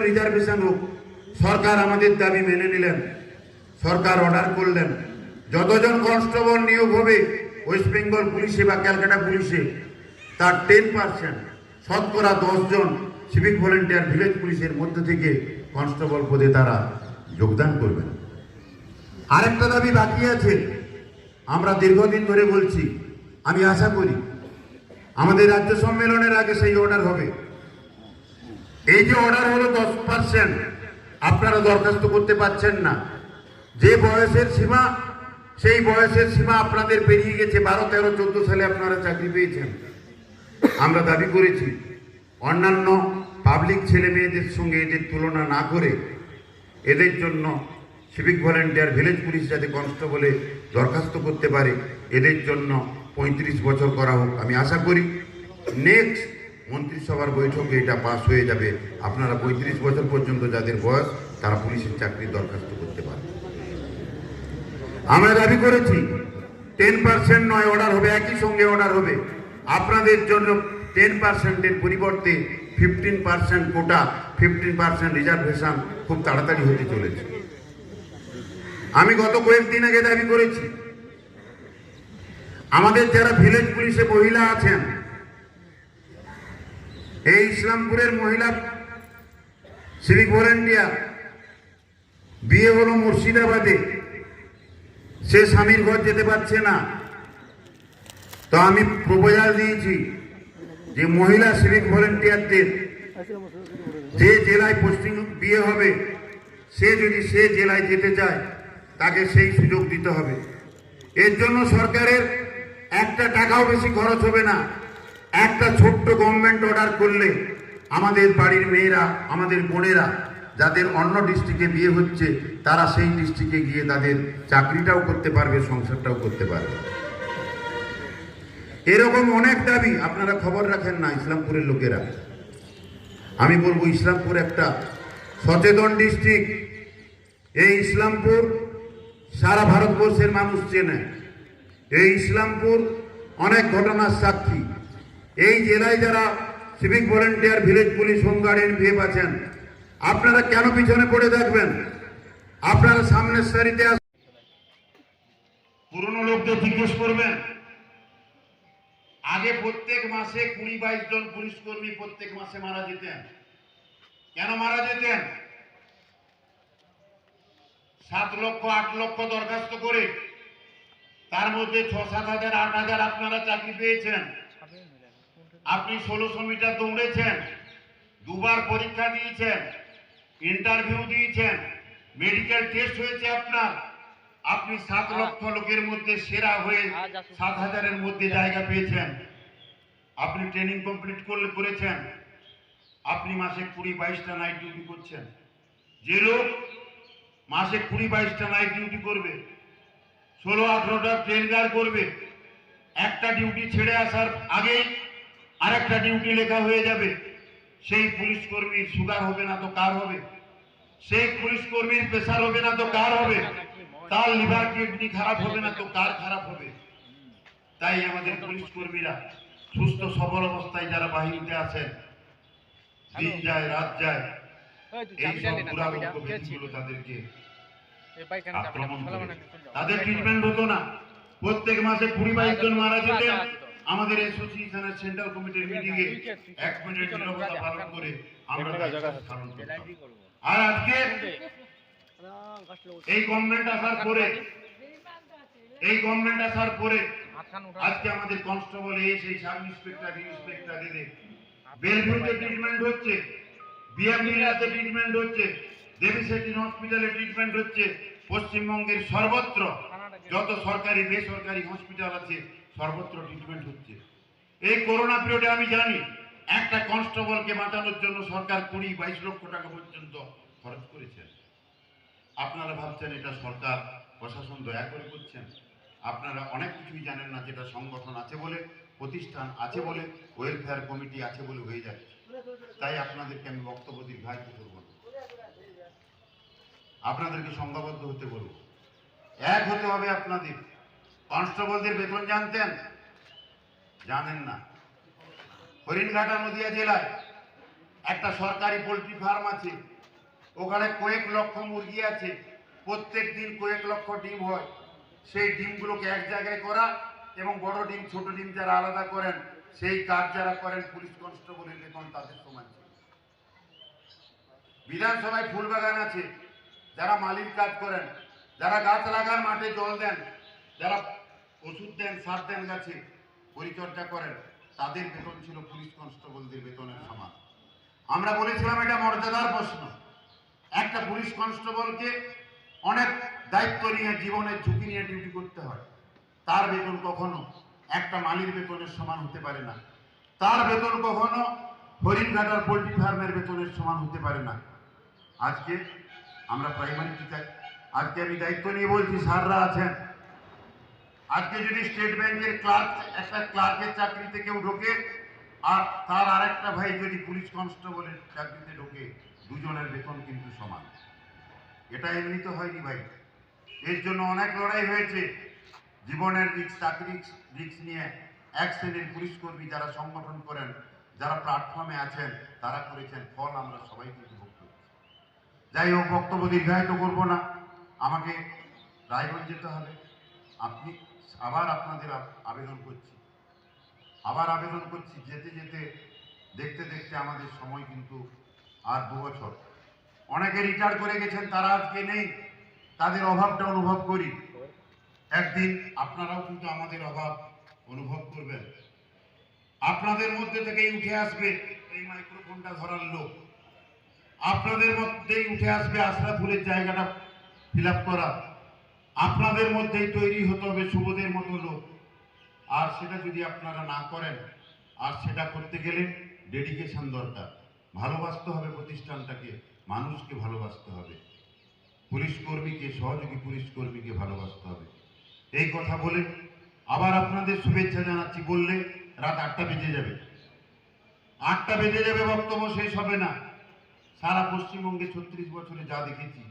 Reservation হোক। সরকার আমাদের দাবি মেনে নিলেন। সরকার অর্ডার করলেন। যতজন কনস্টেবল নিয়োগ হবে ওয়েস্ট বেঙ্গল পুলিশে বা ক্যালকাটা পুলিশে, তার টেন পার্সেন্ট শতকরা দশজন সিভিক ভলেন্টিয়ার ভিলেজ পুলিশের মধ্য থেকে কনস্টেবল পদে তারা যোগদান করবেন। আরেকটা দাবি বাকি আছে। আমরা দীর্ঘদিন ধরে বলছি, আমি আশা করি, আমাদের রাজ্য সম্মেলনের আগে সেই অর্ডার হবে। এই যে অর্ডার হলো দশ পার্সেন্ট আপনারা দরখাস্ত করতে পারছেন না। যে বয়সের সীমা, সেই বয়সের সীমা আপনাদের পেরিয়ে গেছে। বারো, তেরো, চোদ্দ সালে আপনারা চাকরি পেয়েছেন। আমরা দাবি করেছি, অন্যান্য পাবলিক ছেলে মেয়েদের সঙ্গে এদের তুলনা না করে এদের জন্য সিভিক ভলেন্টিয়ার ভিলেজ পুলিশ যাতে কনস্টেবলে দরখাস্ত করতে পারে, এদের জন্য পঁয়ত্রিশ বছর করা হোক। আমি আশা করি নেক্সট মন্ত্রিসভার বৈঠকে এটা পাস হয়ে যাবে। আপনারা পঁয়ত্রিশ বছর পর্যন্ত যাদের বয়স, তারা পুলিশের চাকরির দরখাস্ত করতে পারে আমরা দাবি করেছি টেন পার্সেন্ট নয় অর্ডার হবে, একই সঙ্গে অর্ডার হবে। আপনাদের জন্য টেন পার্সেন্টের পরিবর্তে fifteen percent quota fifteen percent reservation খুব তাড়াতাড়ি হতে চলেছে। আমি গত কয়েকদিন আগে দাবি করেছি, আমাদের যারা ভিলেজ পুলিশে মহিলা আছেন এই ইসলামপুরের মহিলা সিভিক ভলেন্টিয়ার বিয়ে হলো মুর্শিদাবাদে। সে স্বামীর ঘর যেতে পারছে না। তো আমি প্রপোজাল দিয়েছি যে মহিলা সিভিক ভলেন্টিয়ারদের যে জেলায় পোস্টিং বিয়ে হবে, সে যদি সে জেলায় যেতে চায়, তাকে সেই সুযোগ দিতে হবে। এর জন্য সরকারের একটা টাকাও বেশি খরচ হবে না। একটা ছোট্ট গভর্নমেন্ট অর্ডার করলে আমাদের বাড়ির মেয়েরা, আমাদের বোনেরা যাদের অন্য ডিস্ট্রিক্টে বিয়ে হচ্ছে, তারা সেই ডিস্ট্রিক্টে গিয়ে তাদের চাকরিটাও করতে পারবে, সংসারটাও করতে পারবে। এরকম অনেক দাবি, আপনারা খবর রাখেন না, ইসলামপুরের লোকেরা। আমি বলব, ইসলামপুর একটা সচেতন ডিস্ট্রিক্ট এই ইসলামপুর সারা ভারতবর্ষের মানুষ চেনে। এই ইসলামপুর অনেক ঘটনার সাক্ষী। এই জেলায় যারা civic volunteer village police home guard NVF আছেন, আপনারা কেন পিছনে পড়ে থাকবেন? আপনারা সামনের সারিতে আস পুরনো লোকদের জিজ্ঞেস করবেন, আগে প্রত্যেক মাসে কুড়ি বাইশ জন পুলিশ কর্মী প্রত্যেক মাসে মারা যেতেন। কেন মারা যেতেন? সাত লক্ষ, আট লক্ষ দরখাস্ত করে, তার মধ্যে ছ, সাত হাজার, আট হাজার আপনারা চাকরি পেয়েছেন। আপনি ষোলোশো মিটার দৌড়েছেন, দুবার পরীক্ষা দিয়েছেন ইন্টারভিউ দিয়েছেন মেডিকেল টেস্ট হয়েছে আপনার। আপনি সাত লক্ষ লোকের মধ্যে সেরা হয়ে সাত হাজারের মধ্যে জায়গা পেয়েছেন। আপনি ট্রেনিং কমপ্লিট করলে করেছেন। আপনি মাসে কুড়ি বাইশটা নাইট ডিউটি করছেন। যে লোক মাসে কুড়ি বাইশটা নাইট ডিউটি করবে, ষোলো আঠারোটা ট্রেন গার্ড করবে, একটা ডিউটি ছেড়ে আসার আগেই আরেকটা ডিউটি লেখা হয়ে যাবে। সেই পুলিশ কর্মীর সুগার হবে না তো কার হবে? সেই পুলিশ কর্মীর প্রেশার হবে না তো কার হবে? তার লিভার কিডনি খারাপ হবে না তো কার খারাপ হবে? তাই আমাদের পুলিশ কর্মীরা সুস্থ সবল অবস্থায় যারা বাহিনীতে আছেন দিন যায় রাত যায় তাদেরকে আক্রমণ তাদের ট্রিটমেন্ট হতো না। প্রত্যেক মাসে কুড়ি বাইশ জন মারা যেতেন। আমাদের অ্যাসোসিয়েশনের সেন্ট্রাল কমিটির মিটিং এ এক মিনিট নিরবতা পালন করে আমরা পালন আর আজকে এই গভর্নমেন্ট আসার পরে এই গভর্নমেন্ট আসার পরে আজকে আমাদের কনস্টেবল এই সেই সাব ইন্সপেক্টর ইন্সপেক্টর এদের। বেলভিউতে ট্রিটমেন্ট হচ্ছে বিএমডিরাতে ট্রিটমেন্ট হচ্ছে দেবী সেটিন হসপিটালে ট্রিটমেন্ট হচ্ছে পশ্চিমবঙ্গের সর্বত্র যত সরকারি বেসরকারি হসপিটাল আছে সর্বত্র ট্রিটমেন্ট হচ্ছে। এই করোনা পিরিয়ডে আমি জানি, একটা কনস্টেবলকে বাঁচানোর জন্য সরকার কুড়ি, বাইশ লক্ষ টাকা পর্যন্ত খরচ করেছেন আপনারা ভাবছেন এটা সরকার, প্রশাসন দয়া করে করছেন? আপনারা অনেক কিছুই জানেন না যেটা সংগঠন আছে বলে, প্রতিষ্ঠান আছে বলে ওয়েলফেয়ার কমিটি আছে বলে হয়ে যাচ্ছে। তাই আপনাদেরকে আমি বক্তব্য দীর্ঘায়িত করব। আপনাদেরকে সংঘবদ্ধ হতে বলব। এক হতে হবে আপনাদের। কনস্টেবলদের বেতন জানতেন? জানেন না। হরিণঘাটা নদিয়া জেলায় একটা সরকারি পোলট্রি ফার্ম আছে। ওখানে কয়েক লক্ষ মুরগি আছে। প্রত্যেক দিন কয়েক লক্ষ ডিম হয়। সেই ডিমগুলোকে এক জায়গায় করা এবং বড় ডিম, ছোট ডিম যারা আলাদা করেন, সেই কাজ যারা করেন, পুলিশ কনস্টেবলের বেতন তাদের সমান বিধানসভায় ফুল বাগান আছে। যারা মালির কাজ করেন, যারা গাছ লাগান মাঠে জল দেন, যারা ওষুধ দেন, সার দেন গাছে পরিচর্যা করেন, তাদের বেতন ছিল পুলিশ কনস্টেবলদের বেতনের সমান। আমরা বলেছিলাম এটা মর্যাদার প্রশ্ন। একটা পুলিশ কনস্টেবলকে অনেক দায়িত্ব নিয়ে, জীবনের ঝুঁকি নিয়ে ডিউটি করতে হয়। তার বেতন কখনো একটা মালির বেতনের সমান হতে পারে না। তার বেতন কখনো হরিণঘাটার পোলট্রি ফার্মের বেতনের সমান হতে পারে না। আজকে আমরা প্রাইমারি টিচার আজকে আমি দায়িত্ব নিয়ে বলছি, স্যাররা আছেন। আজকে যদি স্টেট ব্যাংকের ক্লার্ক, একটা ক্লার্কের চাকরিতে কেউ ঢোকে, আর তার আরেকটা ভাই যদি পুলিশ কনস্টেবলের চাকরিতে ঢোকে, দুজনের বেতন কিন্তু সমান। এটা এমনি তো হয়নি ভাই। এর জন্য অনেক লড়াই হয়েছে। জীবনের রিক্স চাকরি রিক্স নিয়ে এক শ্রেণির পুলিশ কর্মী যারা সংগঠন করেন, যারা প্ল্যাটফর্মে আছেন, তারা করেছেন। ফল আমরা সবাই কিন্তু করছি। যাই হোক, বক্তব্য দীর্ঘায়িত করব না। আমাকে রায়গঞ্জ যেতে হবে। আপনি আবার আপনাদের আবেদন করছি। আবার আবেদন করছি, যেতে যেতে, দেখতে দেখতে আমাদের সময় কিন্তু আর দু বছর। অনেকে রিটায়ার করে গেছেন, তারা আজকে নেই। তাদের অভাবটা অনুভব করি। একদিন আপনারাও কিন্তু আমাদের অভাব অনুভব করবেন। আপনাদের মধ্যে থেকেই উঠে আসবে এই মাইক্রোফোনটা ধরার লোক। আপনাদের মধ্যেই উঠে আসবে আশরাফুলের জায়গাটা ফিল করা। আপনাদের মধ্যেই তৈরি হতে হবে শুভদের মতো লোক। আর সেটা যদি আপনারা না করেন, আর সেটা করতে গেলে ডেডিকেশন দরকার। ভালোবাসতে হবে প্রতিষ্ঠানটাকে, মানুষকে ভালোবাসতে হবে। পুলিশ কর্মীকে, সহযোগী পুলিশ কর্মীকে ভালোবাসতে হবে। এই কথা বলে আবার আপনাদের শুভেচ্ছা জানাচ্ছি। বললে রাত আটটা বেজে যাবে। আটটা বেজে যাবে, বক্তব্য শেষ হবে না। সারা পশ্চিমবঙ্গে ছত্রিশ বছরে যা দেখেছি,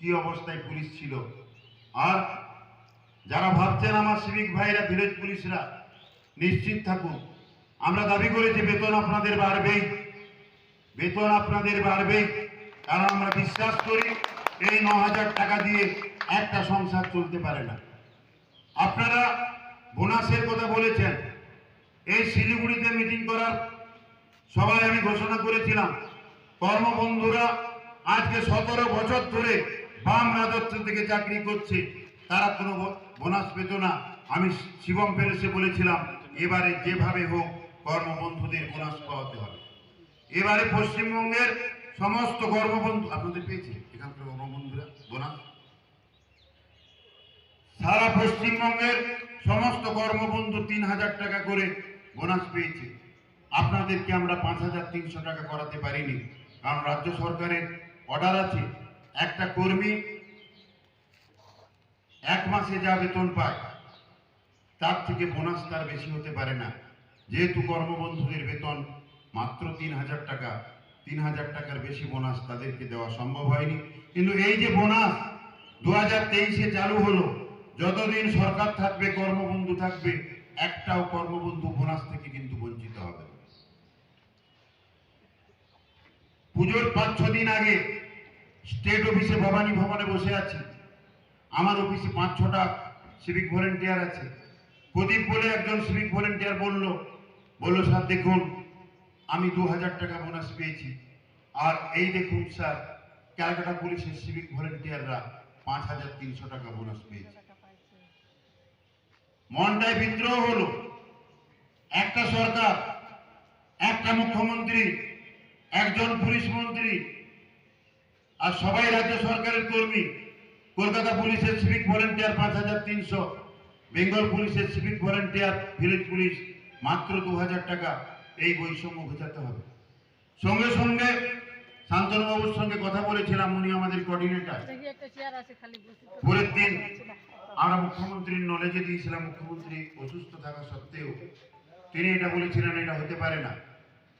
কি অবস্থায় পুলিশ ছিল আর যারা ভাবছেন আমার সিভিক ভাইরা, ভিলেজ পুলিশরা, নিশ্চিত থাকুন। আমরা দাবি করেছি বেতন আপনাদের বাড়বেই। বেতন আপনাদের বাড়বেই। কারণ আমরা বিশ্বাস করি, এই ন হাজার টাকা দিয়ে একটা সংসার চলতে পারে না। আপনারা বোনাসের কথা বলেছেন। এই শিলিগুড়িতে মিটিং করার সবাই আমি ঘোষণা করেছিলাম। কর্মবন্ধুরা আজকে সতেরো বছর ধরে বাম রাজত্ব থেকে চাকরি করছে, তারা কোনো বোনাস পেত না। আমি শিবম প্যালেসে বলেছিলাম, এবারে যেভাবে হোক কর্মবন্ধুদের বোনাস পাওয়াতে হবে। এবারে পশ্চিমবঙ্গের সমস্ত কর্মবন্ধু, আপনাদের পেয়েছে এখানকার কর্মবন্ধুরা বোনাস? সারা পশ্চিমবঙ্গের সমস্ত কর্মবন্ধু তিন হাজার টাকা করে বোনাস পেয়েছে। আপনাদেরকে আমরা পাঁচ হাজার তিনশো টাকা করাতে পারিনি, কারণ রাজ্য সরকারের অর্ডার আছে। একটা কর্মী এক মাসে যা বেতন পায়, তার থেকে বোনাস তার বেশি হতে পারে না। যেহেতু কর্মবন্ধুদের বেতন মাত্র তিন হাজার টাকা, তিন হাজার টাকার বেশি বোনাস তাদেরকে দেওয়া সম্ভব হয়নি। কিন্তু এই যে বোনাস দু হাজার তেইশে চালু হলো, যতদিন সরকার থাকবে, কর্মবন্ধু থাকবে, একটাও কর্মবন্ধু বোনাস থেকে কিন্তু বঞ্চিত হবে পুজোর পাঁচ ছ দিন আগে স্টেট অফিসে ভবানী ভবনে বসে আছি। আমার অফিসে পাঁচ, ছটা সিভিক ভলেন্টিয়ার আছে। প্রদীপ বলে একজন সিভিক ভলেন্টিয়ার বলল, বলল, স্যার, দেখুন, আমি দু হাজার টাকা বোনাস পেয়েছি। আর এই দেখুন, স্যার, ক্যালকাটা পুলিশের সিভিক ভলেন্টিয়াররা পাঁচ হাজার তিনশো টাকা বোনাস পেয়েছে। মনটায় বিদ্রোহ হলো। একটা সরকার, একটা মুখ্যমন্ত্রী, একজন পুলিশ মন্ত্রী আর সবাই রাজ্য সরকারের কর্মী। কলকাতা পুলিশের সিভিক ভলেন্টিয়ার পাঁচ হাজার তিনশো বেঙ্গল পুলিশের সিভিক ভলেন্টিয়ার ভিলেজ পুলিশ মাত্র দু হাজার টাকা এই বৈষম্য ঘোচাতে হবে। সঙ্গে সঙ্গে শান্তনুবাবুর সঙ্গে কথা বলেছিলাম উনি আমাদের কোঅর্ডিনেটর পরের দিন আমরা মুখ্যমন্ত্রীর নলেজে দিয়েছিলাম মুখ্যমন্ত্রী অসুস্থ থাকা সত্ত্বেও। তিনি এটা বলেছিলেন এটা হতে পারে না।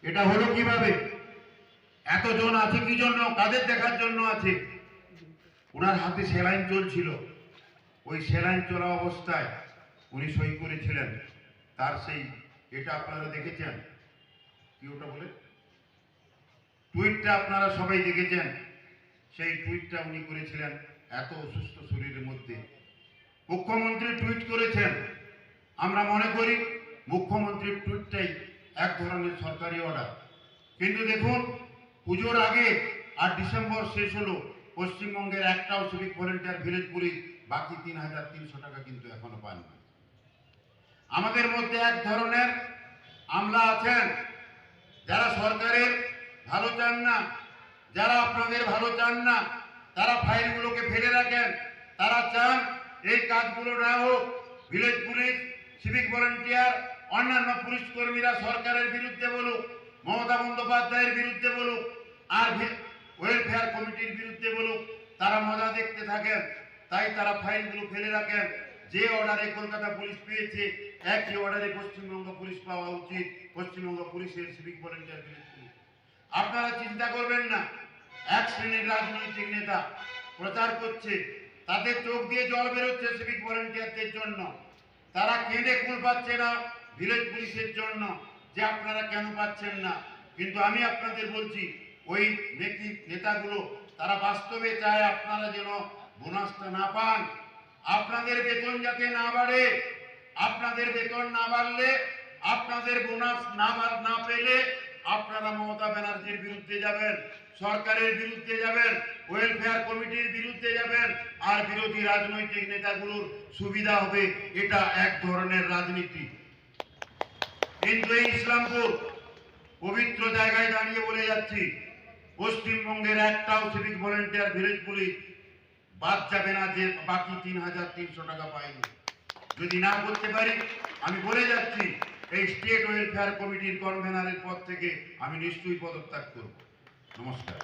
এটা হলো কীভাবে? এতজন আছে, কি জন্য? কাদের দেখার জন্য আছে? ওনার হাতে সেলাইন চলছিল। ওই সেলাইন চলা অবস্থায় উনি সই করেছিলেন। তার সেই এটা আপনারা দেখেছেন? কি ওটা বলে? টুইটটা আপনারা সবাই দেখেছেন? সেই টুইটটা উনি করেছিলেন এত অসুস্থ শরীরের মধ্যে। মুখ্যমন্ত্রী টুইট করেছেন। আমরা মনে করি মুখ্যমন্ত্রীর টুইটটাই এক ধরনের সরকারি অর্ডার। কিন্তু দেখুন পুজোর আগে আর ডিসেম্বর শেষ হলো, পশ্চিমবঙ্গের একটাও সিভিক ভলেন্টিয়ার ভিলেজ পুলিশ, বাকি তিন হাজার তিনশো টাকা কিন্তু এখনও পাননি আমাদের মধ্যে এক ধরনের আমলা আছেন, যারা সরকারের ভালো চান না, যারা আপনাদের ভালো চান না, তারা ফাইলগুলোকে ফেলে রাখেন, তারা চান এই কাজগুলো না হোক, ভিলেজ পুলিশ, সিভিক ভলেন্টিয়ার, অন্যান্য পুলিশ কর্মীরা সরকারের বিরুদ্ধে বলুক মমতা বন্দ্যোপাধ্যায়ের বিরুদ্ধে বলুক, আর ওয়েলফেয়ার কমিটির বিরুদ্ধে বলুক, তারা মজা দেখতে থাকেন, তাই তারা ফাইলগুলো ফেলে রাখেন। যে অর্ডারে কলকাতা পুলিশ পেয়েছে, একই অর্ডারে পশ্চিমবঙ্গ পুলিশ পাওয়া উচিত। পশ্চিমবঙ্গ পুলিশের সিভিক ভলেন্টিয়ার পুলিশ। আপনারা চিন্তা করবেন না, এক শ্রেণির রাজনৈতিক নেতা প্রচার করছে, তাদের চোখ দিয়ে জল বেরোচ্ছে সিভিক ভলেন্টিয়ারদের জন্য। তারা কেঁদে কুল পাচ্ছে না ভিলেজ পুলিশের জন্য। যে আপনারা কেন পাচ্ছেন না? কিন্তু আমি আপনাদের বলছি, ওই নেকি নেতাগুলো, তারা বাস্তবে চায় আপনারা যেন বোনাসটা না পান। আপনাদের বেতন যাতে না বাড়ে, আপনাদের বেতন না বাড়লে, আপনাদের বোনাস না না পেলে আপনারা মমতা ব্যানার্জির বিরুদ্ধে যাবেন, সরকারের বিরুদ্ধে যাবেন ওয়েলফেয়ার কমিটির বিরুদ্ধে যাবেন, আর বিরোধী রাজনৈতিক নেতাগুলোর সুবিধা হবে। এটা এক ধরনের রাজনীতি। কিন্তু এই ইসলামপুর পবিত্র জায়গায় দাঁড়িয়ে বলে যাচ্ছি, পশ্চিমবঙ্গের একটাও সিভিক ভলেন্টিয়ার ভিলেজ পুলিশ বাদ যাবে না যে বাকি তিন হাজার তিনশো টাকা পাইনি যদি না করতে পারি, আমি বলে যাচ্ছি, এই স্টেট ওয়েলফেয়ার কমিটির কনভেনারের পদ থেকে আমি নিশ্চয়ই পদত্যাগ করব। নমস্কার।